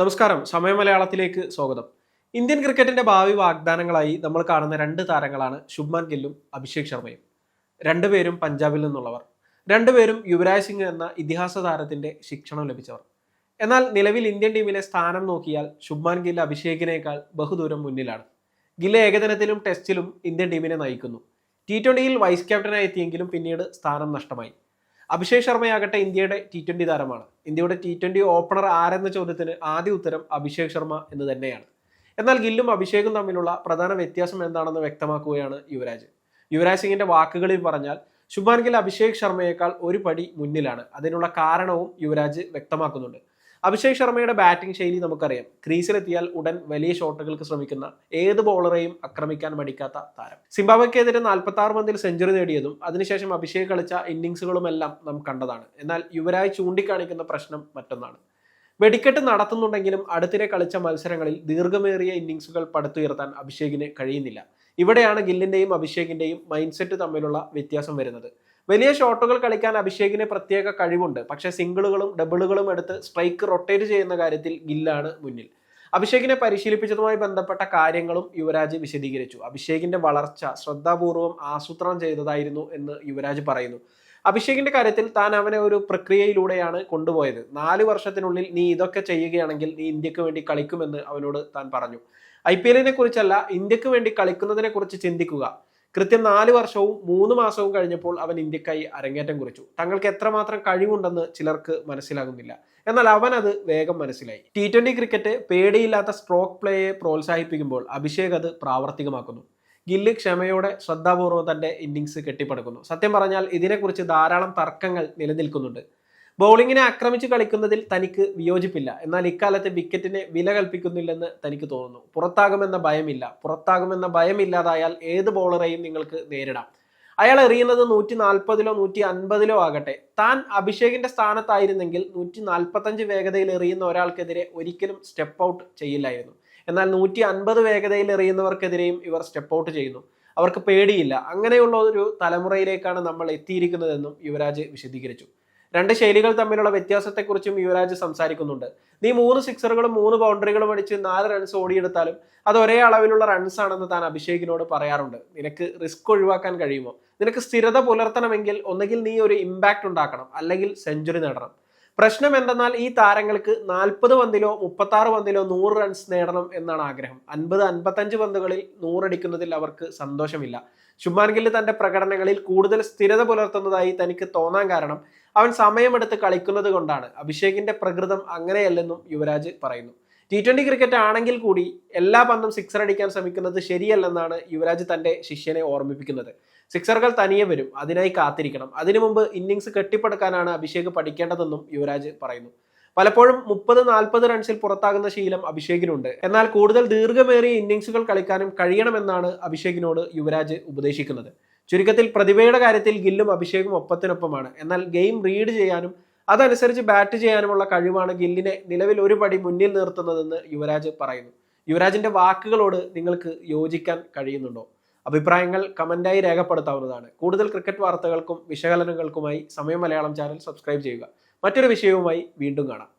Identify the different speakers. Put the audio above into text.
Speaker 1: നമസ്കാരം. സമയ മലയാളത്തിലേക്ക് സ്വാഗതം. ഇന്ത്യൻ ക്രിക്കറ്റിന്റെ ഭാവി വാഗ്ദാനങ്ങളായി നമ്മൾ കാണുന്ന രണ്ട് താരങ്ങളാണ് ശുഭ്മാൻ ഗില്ലും അഭിഷേക് ശർമ്മയും. രണ്ടുപേരും പഞ്ചാബിൽ നിന്നുള്ളവർ. രണ്ടുപേരും യുവരാജ് സിംഗ് എന്ന ഇതിഹാസ താരത്തിന്റെ ശിക്ഷണം ലഭിച്ചവർ. എന്നാൽ നിലവിൽ ഇന്ത്യൻ ടീമിലെ സ്ഥാനം നോക്കിയാൽ ശുഭ്മാൻ ഗില്ല് അഭിഷേകിനേക്കാൾ ബഹുദൂരം മുന്നിലാണ്. ഗില്ല് ഏകദിനത്തിലും ടെസ്റ്റിലും ഇന്ത്യൻ ടീമിനെ നയിക്കുന്നു. ടി ട്വന്റിയിൽ വൈസ് ക്യാപ്റ്റനായി എത്തിയെങ്കിലും പിന്നീട് സ്ഥാനം നഷ്ടമായി. അഭിഷേക് ശർമ്മയാകട്ടെ ഇന്ത്യയുടെ ടി ട്വന്റി താരമാണ്. ഇന്ത്യയുടെ ടി ട്വന്റി ഓപ്പണർ ആരെന്ന ചോദ്യത്തിന് ആദ്യ ഉത്തരം അഭിഷേക് ശർമ്മ എന്ന് തന്നെയാണ്. എന്നാൽ ഗില്ലും അഭിഷേകും തമ്മിലുള്ള പ്രധാന വ്യത്യാസം എന്താണെന്ന് വ്യക്തമാക്കുകയാണ് യുവരാജ്. യുവരാജ് സിംഗിന്റെ വാക്കുകളിൽ പറഞ്ഞാൽ ശുഭാൻ ഗിൽ അഭിഷേക് ശർമ്മയേക്കാൾ ഒരു പടി മുന്നിലാണ്. അതിനുള്ള കാരണവും യുവരാജ് വ്യക്തമാക്കുന്നുണ്ട്. അഭിഷേക് ശർമ്മയുടെ ബാറ്റിംഗ് ശൈലി നമുക്കറിയാം. ക്രീസിലെത്തിയാൽ ഉടൻ വലിയ ഷോട്ടുകൾക്ക് ശ്രമിക്കുന്ന ഏത് ബോളറെയും ആക്രമിക്കാൻ മടിക്കാത്ത താരം. സിംബാബ്വെക്കെതിരെ നാൽപ്പത്തി ആറ് പന്തിൽ സെഞ്ചുറി നേടിയതും അതിനുശേഷം അഭിഷേക് കളിച്ച ഇന്നിങ്സുകളുമെല്ലാം നാം കണ്ടതാണ്. എന്നാൽ യുവരാജ് ചൂണ്ടിക്കാണിക്കുന്ന പ്രശ്നം മറ്റൊന്നാണ്. വെടിക്കെട്ട് നടത്തുന്നുണ്ടെങ്കിലും അടുത്തിടെ കളിച്ച മത്സരങ്ങളിൽ ദീർഘമേറിയ ഇന്നിങ്സുകൾ പടുത്തുയർത്താൻ അഭിഷേകിന് കഴിയുന്നില്ല. ഇവിടെയാണ് ഗില്ലിന്റെയും അഭിഷേകിന്റെയും മൈൻഡ് സെറ്റ് തമ്മിലുള്ള വ്യത്യാസം വരുന്നത്. വലിയ ഷോട്ടുകൾ കളിക്കാൻ അഭിഷേകിന് പ്രത്യേക കഴിവുണ്ട്. പക്ഷേ സിംഗിളുകളും ഡബിളുകളും എടുത്ത് സ്ട്രൈക്ക് റൊട്ടേറ്റ് ചെയ്യുന്ന കാര്യത്തിൽ ഗില്ലാണ് മുന്നിൽ. അഭിഷേകിനെ പരിശീലിപ്പിച്ചതുമായി ബന്ധപ്പെട്ട കാര്യങ്ങളും യുവരാജ് വിശദീകരിച്ചു. അഭിഷേകിന്റെ വളർച്ച ശ്രദ്ധാപൂർവം ആസൂത്രണം ചെയ്തതായിരുന്നു എന്ന് യുവരാജ് പറയുന്നു. അഭിഷേകിന്റെ കാര്യത്തിൽ താൻ അവനെ ഒരു പ്രക്രിയയിലൂടെയാണ് കൊണ്ടുപോയത്. നാല് വർഷത്തിനുള്ളിൽ നീ ഇതൊക്കെ ചെയ്യുകയാണെങ്കിൽ നീ ഇന്ത്യയ്ക്ക് വേണ്ടി കളിക്കുമെന്ന് അവനോട് താൻ പറഞ്ഞു. ഐ പി എല്ലിനെ കുറിച്ചല്ല ഇന്ത്യയ്ക്ക് വേണ്ടി കളിക്കുന്നതിനെ കുറിച്ച് ചിന്തിക്കുക. കൃത്യം നാല് വർഷവും മൂന്ന് മാസവും കഴിഞ്ഞപ്പോൾ അവൻ ഇന്ത്യക്കായി അരങ്ങേറ്റം കുറിച്ചു. തങ്ങൾക്ക് എത്രമാത്രം കഴിവുണ്ടെന്ന് ചിലർക്ക് മനസ്സിലാകുന്നില്ല. എന്നാൽ അവൻ അത് വേഗം മനസ്സിലായി. ടി ട്വന്റി ക്രിക്കറ്റ് പേടിയില്ലാത്ത സ്ട്രോക്ക് പ്ലേയെ പ്രോത്സാഹിപ്പിക്കുമ്പോൾ അഭിഷേക് അത് പ്രാവർത്തികമാക്കുന്നു. ഗില്ല് ക്ഷമയോടെ ശ്രദ്ധാപൂർവം തന്റെ ഇന്നിങ്സ് കെട്ടിപ്പടുക്കുന്നു. സത്യം പറഞ്ഞാൽ ഇതിനെക്കുറിച്ച് ധാരാളം തർക്കങ്ങൾ നിലനിൽക്കുന്നുണ്ട്. ബൗളിങ്ങിനെ ആക്രമിച്ച് കളിക്കുന്നതിൽ തനിക്ക് വിയോജിപ്പില്ല. എന്നാൽ ഇക്കാലത്ത് വിക്കറ്റിനെ വില കൽപ്പിക്കുന്നില്ലെന്ന് തനിക്ക് തോന്നുന്നു. പുറത്താകുമെന്ന ഭയമില്ല. പുറത്താകുമെന്ന ഭയമില്ലാതായാൽ ഏത് ബൗളറെയും നിങ്ങൾക്ക് നേരിടാം. അയാൾ എറിയുന്നത് നൂറ്റി നാൽപ്പതിലോ നൂറ്റി അൻപതിലോ ആകട്ടെ. താൻ അഭിഷേകിന്റെ സ്ഥാനത്തായിരുന്നെങ്കിൽ നൂറ്റി നാൽപ്പത്തഞ്ച് വേഗതയിൽ എറിയുന്ന ഒരാൾക്കെതിരെ ഒരിക്കലും സ്റ്റെപ്പ് ഔട്ട് ചെയ്യില്ലായിരുന്നു. എന്നാൽ നൂറ്റി അൻപത് വേഗതയിൽ എറിയുന്നവർക്കെതിരെയും ഇവർ സ്റ്റെപ്പ് ഔട്ട് ചെയ്യുന്നു. അവർക്ക് പേടിയില്ല. അങ്ങനെയുള്ള ഒരു തലമുറയിലേക്കാണ് നമ്മൾ എത്തിയിരിക്കുന്നതെന്നും യുവരാജ് വിശദീകരിച്ചു. രണ്ട് ശൈലികൾ തമ്മിലുള്ള വ്യത്യാസത്തെക്കുറിച്ചും യുവരാജ് സംസാരിക്കുന്നുണ്ട്. നീ മൂന്ന് സിക്സറുകളും മൂന്ന് ബൗണ്ടറികളും അടിച്ച് നാല് റൺസ് ഓടിയെടുത്താലും അത് ഒരേ അളവിലുള്ള റൺസ് ആണെന്ന് താൻ അഭിഷേകിനോട് പറയാറുണ്ട്. നിനക്ക് റിസ്ക് ഒഴിവാക്കാൻ കഴിയുമോ? നിനക്ക് സ്ഥിരത പുലർത്തണമെങ്കിൽ ഒന്നുകിൽ നീ ഒരു ഇമ്പാക്റ്റ് ഉണ്ടാക്കണം അല്ലെങ്കിൽ സെഞ്ചുറി നേടണം. പ്രശ്നം എന്തെന്നാൽ ഈ താരങ്ങൾക്ക് നാൽപ്പത് പന്തിലോ മുപ്പത്തി ആറ് പന്തിലോ നൂറ് റൺസ് നേടണം എന്നാണ് ആഗ്രഹം. അൻപത് അൻപത്തഞ്ച് പന്തുകളിൽ നൂറടിക്കുന്നതിൽ അവർക്ക് സന്തോഷമില്ല. ശുഭാൻ ഗില്ല് തന്റെ പ്രകടനങ്ങളിൽ കൂടുതൽ സ്ഥിരത പുലർത്തുന്നതായി തനിക്ക് തോന്നാൻ കാരണം അവൻ സമയമെടുത്ത് കളിക്കുന്നത് കൊണ്ടാണ്. അഭിഷേകിന്റെ പ്രകൃതം അങ്ങനെയല്ലെന്നും യുവരാജ് പറയുന്നു. ടി ട്വന്റി ക്രിക്കറ്റ് ആണെങ്കിൽ കൂടി എല്ലാ പന്തും സിക്സർ അടിക്കാൻ ശ്രമിക്കുന്നത് ശരിയല്ലെന്നാണ് യുവരാജ് തന്റെ ശിഷ്യനെ ഓർമ്മിപ്പിക്കുന്നത്. സിക്സറുകൾ തനിയെ വരും അതിനായി കാത്തിരിക്കണം. അതിനു മുമ്പ് ഇന്നിങ്സ് കെട്ടിപ്പടുക്കാനാണ് അഭിഷേക് പഠിക്കേണ്ടതെന്നും യുവരാജ് പറയുന്നു. പലപ്പോഴും മുപ്പത് നാൽപ്പത് റൺസിൽ പുറത്താകുന്ന ശീലം അഭിഷേകിനുണ്ട്. എന്നാൽ കൂടുതൽ ദീർഘമേറിയ ഇന്നിങ്സുകൾ കളിക്കാനും കഴിയണമെന്നാണ് അഭിഷേകിനോട് യുവരാജ് ഉപദേശിക്കുന്നത്. ചുരുക്കത്തിൽ പ്രതിഭയുടെ കാര്യത്തിൽ ഗില്ലും അഭിഷേകും ഒപ്പത്തിനൊപ്പമാണ്. എന്നാൽ ഗെയിം റീഡ് ചെയ്യാനും അതനുസരിച്ച് ബാറ്റ് ചെയ്യാനുമുള്ള കഴിവാണ് ഗില്ലിനെ നിലവിൽ ഒരു പടി മുന്നിൽ നിർത്തുന്നതെന്ന് യുവരാജ് പറയുന്നു. യുവരാജിന്റെ വാക്കുകളോട് നിങ്ങൾക്ക് യോജിക്കാൻ കഴിയുന്നുണ്ടോ? അഭിപ്രായങ്ങൾ കമന്റായി രേഖപ്പെടുത്താവുന്നതാണ്. കൂടുതൽ ക്രിക്കറ്റ് വാർത്തകൾക്കും വിശകലനങ്ങൾക്കുമായി സമയം മലയാളം ചാനൽ സബ്സ്ക്രൈബ് ചെയ്യുക. മറ്റൊരു വിഷയവുമായി വീണ്ടും കാണാം.